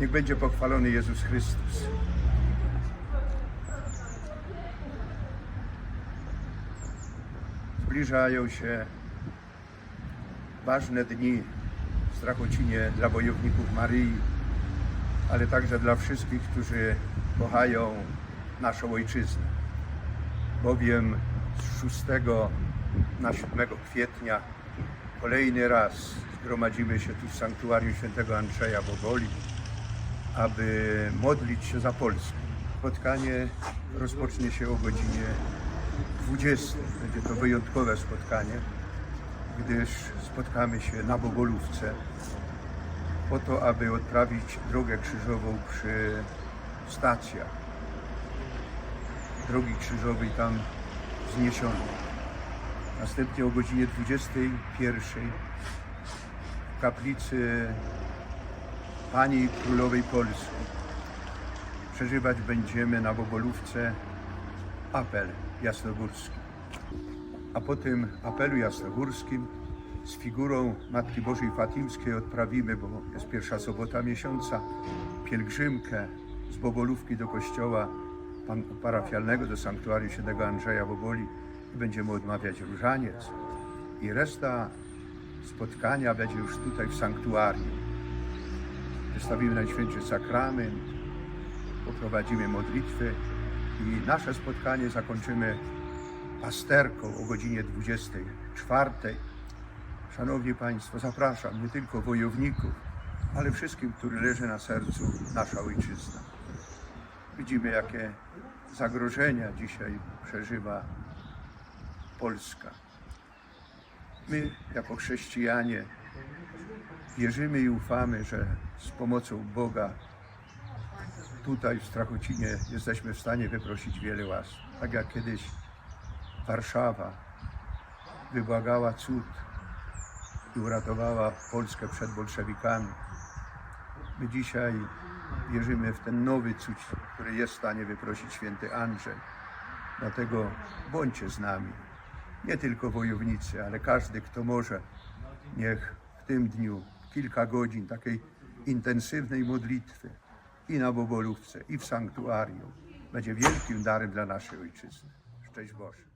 Niech będzie pochwalony Jezus Chrystus. Zbliżają się ważne dni w Strachocinie dla wojowników Maryi, ale także dla wszystkich, którzy kochają naszą ojczyznę. Bowiem z 6 na 7 kwietnia kolejny raz zgromadzimy się tu w sanktuarium świętego Andrzeja Boboli, aby modlić się za Polskę. Spotkanie rozpocznie się o godzinie 20. Będzie to wyjątkowe spotkanie, gdyż spotkamy się na Bogolówce po to, aby odprawić drogę krzyżową przy stacjach. Drogi krzyżowej tam wzniesionej. Następnie o godzinie 21 w kaplicy Pani Królowej Polski przeżywać będziemy na Bogolówce apel jasnogórski. A po tym apelu jasnogórskim z figurą Matki Bożej Fatimskiej odprawimy, bo jest pierwsza sobota miesiąca, pielgrzymkę z Bogolówki do kościoła parafialnego, do sanktuarium świętego Andrzeja Boboli i będziemy odmawiać różaniec. I reszta spotkania będzie już tutaj w sanktuarium. Wystawimy Najświętszy Sakrament, poprowadzimy modlitwy i nasze spotkanie zakończymy pasterką o godzinie 24. Szanowni Państwo, zapraszam nie tylko wojowników, ale wszystkim, którym leży na sercu nasza ojczyzna. Widzimy, jakie zagrożenia dzisiaj przeżywa Polska. My, jako chrześcijanie, wierzymy i ufamy, że z pomocą Boga tutaj w Strachocinie jesteśmy w stanie wyprosić wiele łask. Tak jak kiedyś Warszawa wybłagała cud i uratowała Polskę przed bolszewikami. My dzisiaj wierzymy w ten nowy cud, który jest w stanie wyprosić święty Andrzej. Dlatego bądźcie z nami. Nie tylko wojownicy, ale każdy, kto może, niech w tym dniu kilka godzin takiej intensywnej modlitwy i na Bobolówce, i w sanktuarium będzie wielkim darem dla naszej ojczyzny. Szczęść Boże.